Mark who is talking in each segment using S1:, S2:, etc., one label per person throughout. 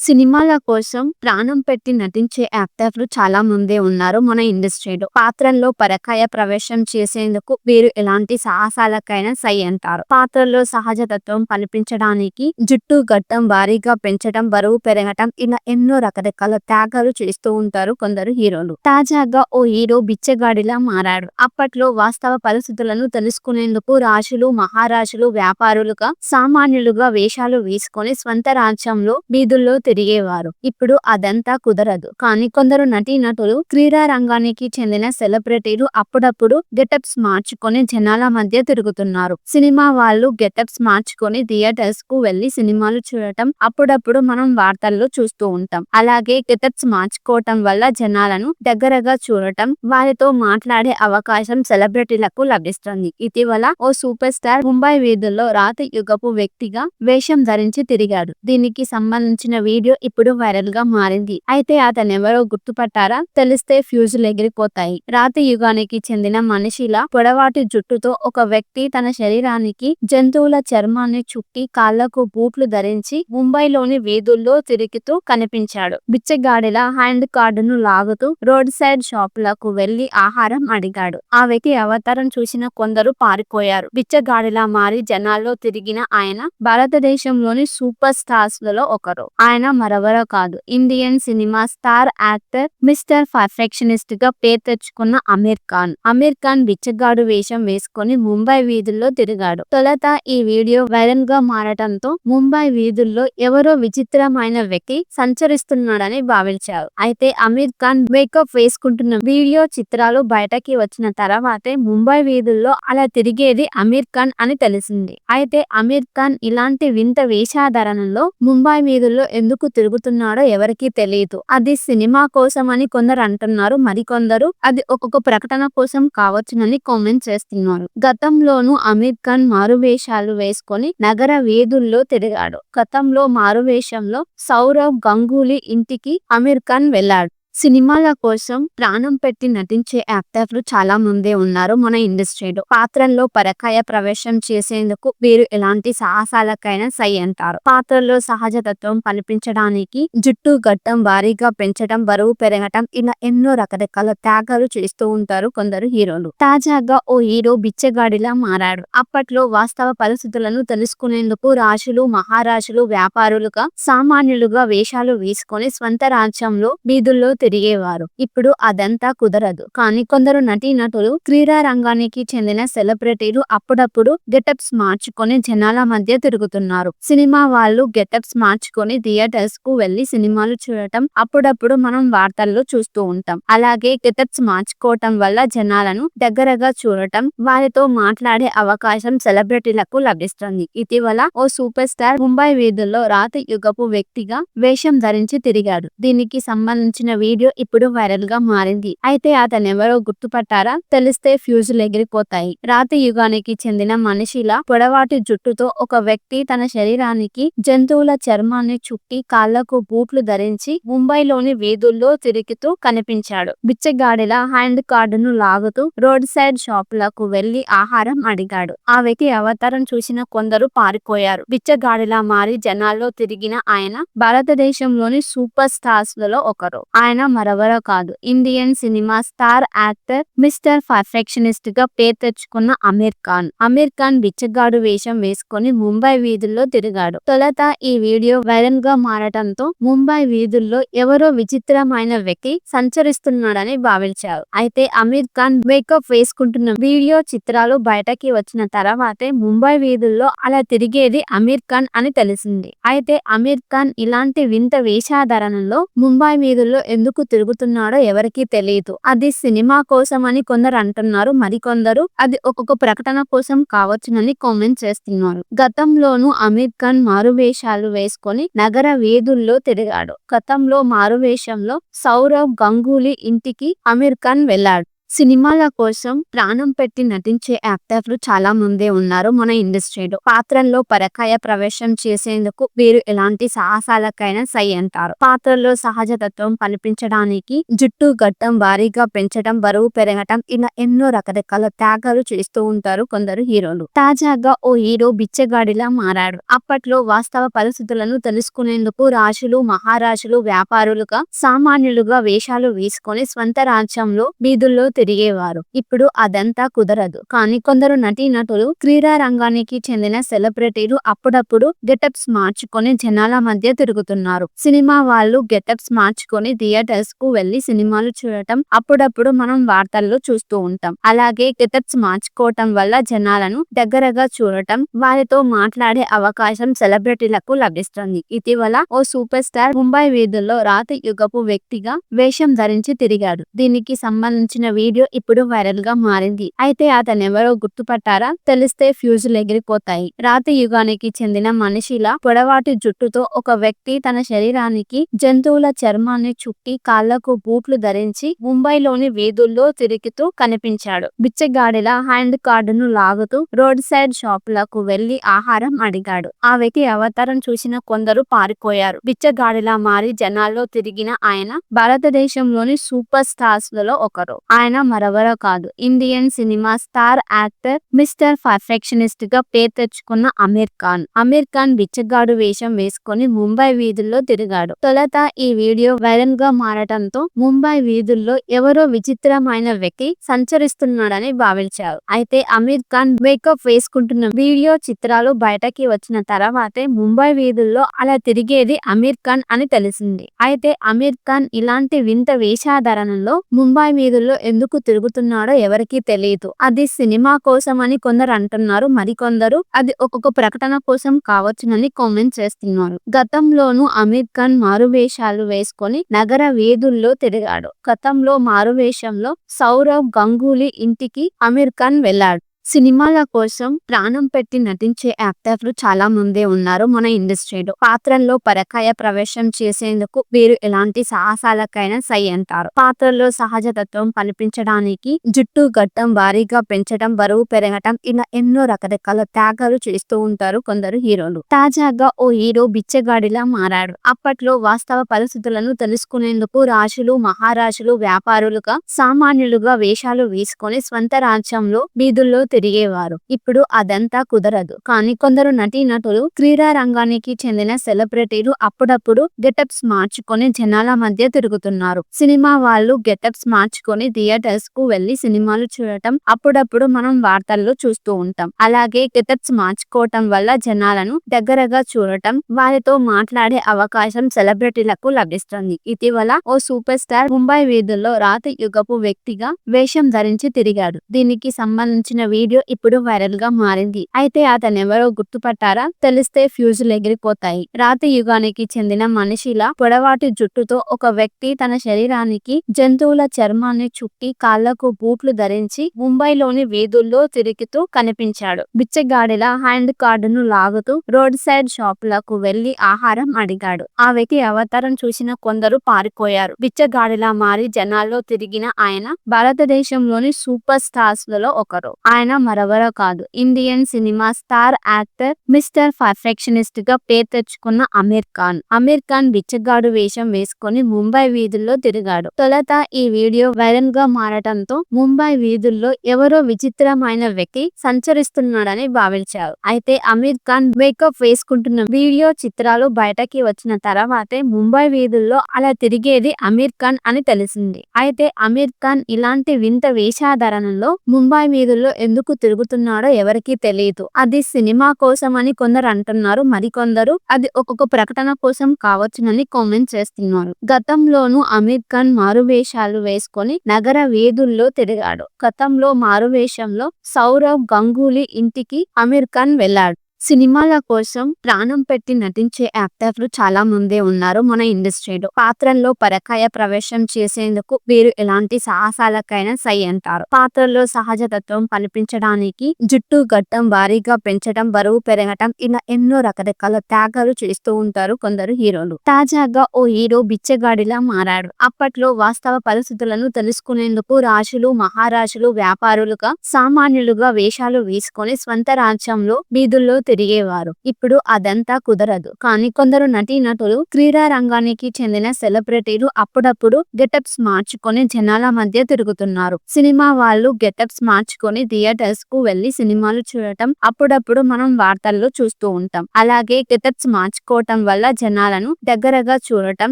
S1: సినిమాల కోసం ప్రాణం పెట్టి నటించే యాక్టర్లు చాలా ముందే ఉన్నారు మన ఇండస్ట్రీలో. పాత్రల్లో పరకాయ ప్రవేశం చేసేందుకు వీరు ఎలాంటి సాహసాలకైనా సై అంటారు. పాత్రల్లో సహజతత్వం కనిపించడానికి జుట్టు గట్టం భారీగా పెంచడం బరువు పెరగటం ఇలా ఎన్నో రకరకాల త్యాగాలు చేస్తూ ఉంటారు కొందరు హీరోలు. తాజాగా ఓ హీరో బిచ్చగాడిలా మారాడు. అప్పట్లో వాస్తవ పరిస్థితులను తెలుసుకునేందుకు రాజులు మహారాజులు వ్యాపారులుగా సామాన్యులుగా వేషాలు వేసుకొని స్వంత రాజ్యంలో వీధుల్లో తిరిగేవారు. ఇప్పుడు అదంతా కుదరదు. కానీ కొందరు నటీనటులు క్రీడా రంగానికి చెందిన సెలబ్రిటీలు అప్పుడప్పుడు గెటప్స్ మార్చుకొని జనాల మధ్య తిరుగుతున్నారు. సినిమా వాళ్ళు గెటప్స్ మార్చుకొని థియేటర్స్కు వెళ్ళి సినిమాలు చూడటం అప్పుడప్పుడు మనం వార్తల్లో చూస్తూ ఉంటాం. అలాగే గెటప్స్ మార్చుకోవటం వల్ల జనాలను దగ్గరగా చూడటం వారితో మాట్లాడే అవకాశం సెలబ్రిటీలకు లభిస్తుంది. ఇటీవల ఓ సూపర్ స్టార్ ముంబై వీధుల్లో రాతి యుగపు వ్యక్తిగా వేషం ధరించి తిరిగాడు. దీనికి సంబంధించిన వీడియో వీడియో ఇప్పుడు వైరల్గా మారింది. అయితే అతను ఎవరో గుర్తుపట్టారా? తెలిస్తే ఫ్యూజులు ఎగిరిపోతాయి. రాతి యుగానికి చెందిన మనిషిలా పొడవాటి జుట్టుతో ఒక వ్యక్తి తన శరీరానికి జంతువుల చర్మాన్ని చుట్టి కాళ్ళకు బూట్లు ధరించి ముంబైలోని వీధుల్లో తిరుగుతూ కనిపించాడు. బిచ్చగాడిలా హ్యాండ్ కార్డును లాగుతూ రోడ్ సైడ్ షాపులకు వెళ్ళి ఆహారం అడిగాడు. ఆ వ్యక్తి అవతారం చూసిన కొందరు పారిపోయారు. బిచ్చగాడిలా మారి జనాల్లో తిరిగిన ఆయన భారతదేశంలోని సూపర్ స్టార్స్లలో ఒకరు. ఆయన మరెవరో కాదు. Indian cinema star actor mister పర్ఫెక్షనిస్ట్గా పేరు తెచ్చుకున్న అమీర్ ఖాన్. అమీర్ ఖాన్ బిచ్చగాడు వేషం వేసుకొని ముంబై వీధుల్లో తిరిగాడు. తొలత ఈ వీడియో వైరల్గా మారటంతో ముంబై వీధుల్లో ఎవరో విచిత్రమైన వ్యక్తి సంచరిస్తున్నాడని భావించారు. అయితే అమీర్ ఖాన్ మేకప్ వేసుకుంటున్న వీడియో చిత్రాలు బయటకి వచ్చిన తర్వాతే ముంబై వీధుల్లో అలా తిరిగేది అమీర్ ఖాన్ అని తెలిసింది. అయితే అమీర్ ఖాన్ ఇలాంటి వింత వేషాధరణలో ముంబై వీధుల్లో ఎందుకు తిరుగుతున్నాడో ఎవరికీ తెలియదు అది సినిమా కోసం అని కొందరు అంటున్నారు మరికొందరు అది ఒక్కొక్క ప్రకటన కోసం కావచ్చునని కామెంట్ చేస్తున్నారు. గతంలోనూ అమీర్ ఖాన్ మారువేషాలు వేసుకొని నగర వీధుల్లో తిరిగాడు. గతంలో మారువేషంలో సౌరవ్ గంగూలీ ఇంటికి అమీర్ ఖాన్ వెళ్ళాడు సినిమాల కోసం ప్రాణం పెట్టి నటించే యాక్టర్లు చాలా ముందే ఉన్నారు మన ఇండస్ట్రీలో. పాత్రల్లో పరకాయ ప్రవేశం చేసేందుకు వీరు ఎలాంటి సాహసాలకైనా సై అంటారు. పాత్రల్లో సహజతత్వం కనిపించడానికి జుట్టు గట్టం భారీగా పెంచడం బరువు పెరగటం ఇలా ఎన్నో రకరకాల త్యాగాలు చేస్తూ ఉంటారు కొందరు హీరోలు. తాజాగా ఓ హీరో బిచ్చగాడిలా మారాడు. అప్పట్లో వాస్తవ పరిస్థితులను తెలుసుకునేందుకు రాజులు మహారాజులు వ్యాపారులుగా సామాన్యులుగా వేషాలు వేసుకొని స్వంత రాజ్యంలో వీధుల్లో తిరిగేవారు. ఇప్పుడు అదంతా కుదరదు. కానీ కొందరు నటీనటులు క్రీడా రంగానికి చెందిన సెలబ్రిటీలు అప్పుడప్పుడు గెటప్స్ మార్చుకొని జనాల మధ్య తిరుగుతున్నారు. సినిమా వాళ్ళు గెటప్స్ మార్చుకొని థియేటర్స్కు వెళ్ళి సినిమాలు చూడటం అప్పుడప్పుడు మనం వార్తల్లో చూస్తూ ఉంటాం. అలాగే గెటప్స్ మార్చుకోవటం వల్ల జనాలను దగ్గరగా చూడటం వారితో మాట్లాడే అవకాశం సెలబ్రిటీలకు లభిస్తుంది. ఇటీవల ఓ సూపర్ స్టార్ ముంబై వీధుల్లో రాతి యుగపు వ్యక్తిగా వేషం ధరించి తిరిగాడు. దీనికి సంబంధించిన వీడియో వీడియో ఇప్పుడు వైరల్గా మారింది. అయితే అతను ఎవరో గుర్తుపట్టారా? తెలిస్తే ఫ్యూజులు ఎగిరిపోతాయి. రాతి యుగానికి చెందిన మనిషిలా పొడవాటి జుట్టుతో ఒక వ్యక్తి తన శరీరానికి జంతువుల చర్మాన్ని చుట్టి కాళ్ళకు బూట్లు ధరించి ముంబైలోని వీధుల్లో తిరుగుతూ కనిపించాడు. బిచ్చగాడిలా హ్యాండ్ కార్డును లాగుతూ రోడ్ సైడ్ షాపులకు వెళ్ళి ఆహారం అడిగాడు. ఆ వ్యక్తి అవతారం చూసిన కొందరు పారిపోయారు. బిచ్చగాడిలా మారి జనాల్లో తిరిగిన ఆయన భారతదేశంలోని సూపర్ స్టార్స్లలో ఒకరు. ఆయన మరెవరో కాదు. Indian cinema star actor mister పర్ఫెక్షనిస్ట్గా పేరు తెచ్చుకున్న అమీర్ ఖాన్. అమీర్ ఖాన్ బిచ్చగాడు వేషం వేసుకొని ముంబై వీధుల్లో తిరిగాడు. తొలత ఈ వీడియో వైరల్గా మారటంతో ముంబై వీధుల్లో ఎవరో విచిత్రమైన వ్యక్తి సంచరిస్తున్నాడని భావించారు. అయితే అమీర్ ఖాన్ మేకప్ వేసుకుంటున్న వీడియో చిత్రాలు బయటకి వచ్చిన తర్వాతే ముంబై వీధుల్లో అలా తిరిగేది అమీర్ ఖాన్ అని తెలిసింది. అయితే అమీర్ ఖాన్ ఇలాంటి వింత వేషాధరణలో ముంబై వీధుల్లో ఎందుకు ఎందుకు తిరుగుతున్నాడో ఎవరికీ తెలియదు. అది సినిమా కోసం అని కొందరు అంటున్నారు. మరికొందరు అది ఒక్కొక్క ప్రకటన కోసం కావచ్చునని కామెంట్ చేస్తున్నారు. గతంలోనూ అమీర్ ఖాన్ మారువేషాలు వేసుకొని నగర వీధుల్లో తిరిగాడు. గతంలో మారువేషంలో సౌరవ్ గంగూలీ ఇంటికి అమీర్ ఖాన్ వెళ్ళాడు. సినిమాల కోసం ప్రాణం పెట్టి నటించే యాక్టర్లు చాలా ముందే ఉన్నారు మన ఇండస్ట్రీలో. పాత్రల్లో పరకాయ ప్రవేశం చేసేందుకు వీరు ఎలాంటి సాహసాలకైనా సై అంటారు. పాత్రల్లో సహజతత్వం కనిపించడానికి జుట్టు గడ్డం భారీగా పెంచడం బరువు పెరగటం ఇలా ఎన్నో రకరకాల త్యాగాలు చేస్తూ ఉంటారు కొందరు హీరోలు. తాజాగా ఓ హీరో బిచ్చగాడిలా మారాడు. అప్పట్లో వాస్తవ పరిస్థితులను తెలుసుకునేందుకు రాజులు మహారాజులు వ్యాపారులుగా సామాన్యులుగా వేషాలు వేసుకొని స్వంత రాజ్యంలో వీధుల్లో తిరిగేవారు. ఇప్పుడు అదంతా కుదరదు. కానీ కొందరు నటీనటులు క్రీడా రంగానికి చెందిన సెలబ్రిటీలు అప్పుడప్పుడు గెటప్స్ మార్చుకొని జనాల మధ్య తిరుగుతున్నారు. సినిమా వాళ్ళు గెటప్స్ మార్చుకొని థియేటర్స్కు వెళ్ళి సినిమాలు చూడటం అప్పుడప్పుడు మనం వార్తల్లో చూస్తూ ఉంటాం. అలాగే గెటప్స్ మార్చుకోవటం వల్ల జనాలను దగ్గరగా చూడటం వారితో మాట్లాడే అవకాశం సెలబ్రిటీలకు లభిస్తుంది. ఇటీవల ఓ సూపర్ స్టార్ ముంబై వీధుల్లో రాతి యుగపు వ్యక్తిగా వేషం ధరించి తిరిగాడు. దీనికి సంబంధించిన వీడియో వీడియో ఇప్పుడు వైరల్గా మారింది. అయితే అతనెవరో గుర్తుపట్టారా? తెలిస్తే ఫ్యూజులు ఎగిరిపోతాయి. రాతి యుగానికి చెందిన మనిషిలా పొడవాటి జుట్టుతో ఒక వ్యక్తి తన శరీరానికి జంతువుల చర్మాన్ని చుట్టి కాళ్ళకు బూట్లు ధరించి ముంబైలోని వీధుల్లో తిరుగుతూ కనిపించాడు. బిచ్చగాడిలా హ్యాండ్ కార్డును లాగుతూ రోడ్ సైడ్ షాపులకు వెళ్ళి ఆహారం అడిగాడు. ఆ వ్యక్తి అవతారం చూసిన కొందరు పారిపోయారు. బిచ్చగాడిలా మారి జనాల్లో తిరిగిన ఆయన భారతదేశంలోని సూపర్ స్టార్స్లలో ఒకరు. ఆయన మరెవరో కాదు. Indian cinema star actor mister పర్ఫెక్షనిస్ట్గా పేరు తెచ్చుకున్న అమీర్ ఖాన్. అమీర్ ఖాన్ బిచ్చగాడు వేషం వేసుకొని ముంబై వీధుల్లో తిరిగాడు. తొలత ఈ వీడియో వైరల్గా మారటంతో ముంబై వీధుల్లో ఎవరో విచిత్రమైన వ్యక్తి సంచరిస్తున్నాడని భావించారు. అయితే అమీర్ ఖాన్ మేకప్ వేసుకుంటున్న వీడియో చిత్రాలు బయటకి వచ్చిన తర్వాతే ముంబై వీధుల్లో అలా తిరిగేది అమీర్ ఖాన్ అని తెలిసింది. అయితే అమీర్ ఖాన్ ఇలాంటి వింత వేషాధరణలో ముంబై వీధుల్లో ఎందుకు తిరుగుతున్నాడో ఎవరికీ తెలియదు అది సినిమా కోసం అని కొందరు అంటున్నారు మరికొందరు అది ఒక్కొక్క ప్రకటన కోసం కావచ్చునని కామెంట్ చేస్తున్నారు. గతంలోనూ అమీర్ ఖాన్ మారువేషాలు వేసుకొని నగర వీధుల్లో తిరిగాడు. గతంలో మారువేషంలో సౌరవ్ గంగూలీ ఇంటికి అమీర్ ఖాన్ వెళ్ళాడు. సినిమాల కోసం ప్రాణం పెట్టి నటించే యాక్టర్లు చాలా ముందే ఉన్నారు మన ఇండస్ట్రీలో. పాత్రల్లో పరకాయ ప్రవేశం చేసేందుకు వీరు ఎలాంటి సాహసాలకైనా సై అంటారు. పాత్రల్లో సహజతత్వం కనిపించడానికి జుట్టు గట్టం భారీగా పెంచడం బరువు పెరగటం ఇలా ఎన్నో రకరకాల త్యాగాలు చేస్తూ ఉంటారు కొందరు హీరోలు. తాజాగా ఓ హీరో బిచ్చగాడిలా మారాడు. అప్పట్లో వాస్తవ పరిస్థితులను తెలుసుకునేందుకు రాజులు మహారాజులు వ్యాపారులుగా సామాన్యులుగా వేషాలు వేసుకొని స్వంత రాజ్యంలో వీధుల్లో తిరిగేవారు. ఇప్పుడు అదంతా కుదరదు. కానీ కొందరు నటీనటులు క్రీడా రంగానికి చెందిన సెలబ్రిటీలు అప్పుడప్పుడు గెటప్స్ మార్చుకొని జనాల మధ్య తిరుగుతున్నారు. సినిమా వాళ్ళు గెటప్స్ మార్చుకొని థియేటర్స్కు వెళ్ళి సినిమాలు చూడటం అప్పుడప్పుడు మనం వార్తల్లో చూస్తూ ఉంటాం. అలాగే గెటప్స్ మార్చుకోవటం వల్ల జనాలను దగ్గరగా చూడటం వారితో మాట్లాడే అవకాశం సెలబ్రిటీలకు లభిస్తుంది. ఇటీవల ఓ సూపర్ స్టార్ ముంబై వీధుల్లో రాతి యుగపు వ్యక్తిగా వేషం ధరించి తిరిగాడు. దీనికి సంబంధించిన వీడియో వీడియో ఇప్పుడు వైరల్గా మారింది. అయితే అతను ఎవరో గుర్తుపట్టారా? తెలిస్తే ఫ్యూజులు ఎగిరిపోతాయి. రాతి యుగానికి చెందిన మనిషిలా పొడవాటి జుట్టుతో ఒక వ్యక్తి తన శరీరానికి జంతువుల చర్మాన్ని చుట్టి కాళ్ళకు బూట్లు ధరించి ముంబైలోని వీధుల్లో తిరుగుతూ కనిపించాడు. బిచ్చగాడిలా హ్యాండ్ కార్డును లాగుతూ రోడ్ సైడ్ షాపులకు వెళ్ళి ఆహారం అడిగాడు. ఆ వ్యక్తి అవతారం చూసిన కొందరు పారిపోయారు. బిచ్చగాడిలా మారి జనాల్లో తిరిగిన ఆయన భారతదేశంలోని సూపర్ స్టార్స్లలో ఒకరు. ఆయన మరెవరో కాదు. Indian cinema star actor mister పర్ఫెక్షనిస్ట్గా పేరు తెచ్చుకున్న అమీర్ ఖాన్. అమీర్ ఖాన్ బిచ్చగాడు వేషం వేసుకొని ముంబై వీధుల్లో తిరిగాడు. తొలత ఈ వీడియో వైరల్గా మారటంతో ముంబై వీధుల్లో ఎవరో విచిత్రమైన వ్యక్తి సంచరిస్తున్నాడని భావించారు. అయితే అమీర్ ఖాన్ మేకప్ వేసుకుంటున్న వీడియో చిత్రాలు బయటకి వచ్చిన తర్వాతే ముంబై వీధుల్లో అలా తిరిగేది అమీర్ ఖాన్ అని తెలిసింది. అయితే అమీర్ ఖాన్ ఇలాంటి వింత వేషాధరణలో ముంబై వీధుల్లో ఎందుకు ఎందుకు తిరుగుతున్నాడో ఎవరికీ తెలియదు. అది సినిమా కోసం అని కొందరు అంటున్నారు మరికొందరు అది ఒక్కొక్క ప్రకటన కోసం కావచ్చునని కామెంట్ చేస్తున్నారు. గతంలోనూ అమీర్ ఖాన్ మారువేషాలు వేసుకొని నగర వీధుల్లో తిరిగాడు. గతంలో మారువేషంలో సౌరవ్ గంగూలీ ఇంటికి అమీర్ ఖాన్ వెళ్ళాడు. సినిమాల కోసం ప్రాణం పెట్టి నటించే యాక్టర్లు చాలా ముందే ఉన్నారు మన ఇండస్ట్రీలో. పాత్రల్లో పరకాయ ప్రవేశం చేసేందుకు వీరు ఎలాంటి సాహసాలకైనా సై అంటారు. పాత్రల్లో సహజతత్వం కనిపించడానికి జుట్టు గడ్డం భారీగా పెంచడం బరువు పెరగటం ఇలా ఎన్నో రకరకాల త్యాగాలు చేస్తూ ఉంటారు కొందరు హీరోలు. తాజాగా ఓ హీరో బిచ్చగాడిలా మారాడు. అప్పట్లో వాస్తవ పరిస్థితులను తెలుసుకునేందుకు రాజులు మహారాజులు వ్యాపారులుగా సామాన్యులుగా వేషాలు వేసుకొని స్వంత రాజ్యంలో వీధుల్లో తిరిగేవారు. ఇప్పుడు అదంతా కుదరదు. కానీ కొందరు నటీనటులు క్రీడా రంగానికి చెందిన సెలబ్రిటీలు అప్పుడప్పుడు గెటప్స్ మార్చుకొని జనాల మధ్య తిరుగుతున్నారు. సినిమా వాళ్ళు గెటప్స్ మార్చుకొని థియేటర్స్కు వెళ్ళి సినిమాలు చూడటం అప్పుడప్పుడు మనం వార్తల్లో చూస్తూ ఉంటాం. అలాగే గెటప్స్ మార్చుకోవటం వల్ల జనాలను దగ్గరగా చూడటం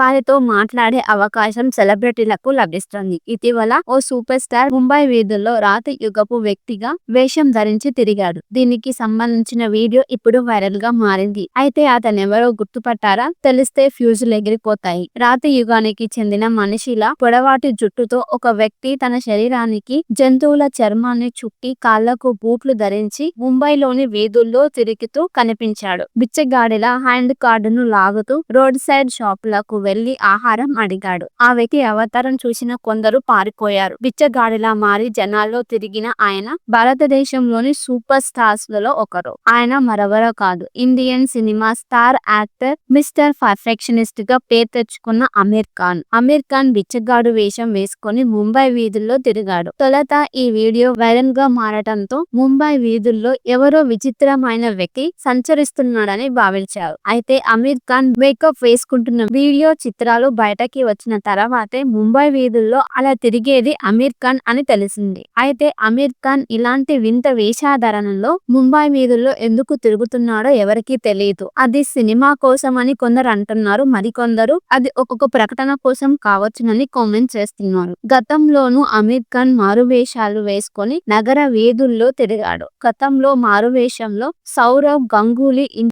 S1: వారితో మాట్లాడే అవకాశం సెలబ్రిటీలకు లభిస్తుంది. ఇటీవల ఓ సూపర్ స్టార్ ముంబై వీధుల్లో రాతి యుగపు వ్యక్తిగా వేషం ధరించి తిరిగాడు. దీనికి సంబంధించిన వీడియో ఇప్పుడు వైరల్గా మారింది. అయితే అతనెవరో గుర్తుపట్టారా? తెలిస్తే ఫ్యూజులు ఎగిరిపోతాయి. రాతి యుగానికి చెందిన మనిషిలా పొడవాటి జుట్టుతో ఒక వ్యక్తి తన శరీరానికి జంతువుల చర్మాన్ని చుట్టి కాళ్ళకు బూట్లు ధరించి ముంబైలోని వీధుల్లో తిరుగుతూ కనిపించాడు. బిచ్చగాడిలా హ్యాండ్ కార్డును లాగుతూ రోడ్ సైడ్ షాపులకు వెళ్ళి ఆహారం అడిగాడు. ఆ వ్యక్తి అవతారం చూసిన కొందరు పారిపోయారు. బిచ్చగాడిలా మారి జనాల్లో తిరిగిన ఆయన భారతదేశంలోని సూపర్ స్టార్స్లలో ఒకరు. ఆయన మరెవరో కాదు. Indian cinema star actor mister పర్ఫెక్షనిస్ట్గా పేరు తెచ్చుకున్న అమీర్ ఖాన్. అమీర్ ఖాన్ బిచ్చగాడు వేషం వేసుకొని ముంబై వీధుల్లో తిరిగాడు. తొలత ఈ వీడియో వైరల్గా మారటంతో ముంబై వీధుల్లో ఎవరో విచిత్రమైన వ్యక్తి సంచరిస్తున్నాడని భావించారు. అయితే అమీర్ ఖాన్ మేకప్ వేసుకుంటున్న వీడియో చిత్రాలు బయటకి వచ్చిన తర్వాతే ముంబై వీధుల్లో అలా తిరిగేది అమీర్ ఖాన్ అని తెలిసింది. అయితే అమీర్ ఖాన్ ఇలాంటి వింత వేషాధరణలో ముంబై వీధుల్లో ఎందుకు తిరుగుతున్నాడో ఎవరికీ తెలియదు అది సినిమా కోసం అని కొందరు అంటున్నారు. మరికొందరు అది ఒక్కొక్క ప్రకటన కోసం కావచ్చునని కామెంట్ చేస్తున్నారు. గతంలోనూ అమీర్ ఖాన్ మారువేషాలు వేసుకొని నగర వీధుల్లో తిరిగాడు. గతంలో మారువేషంలో సౌరవ్ గంగూలీ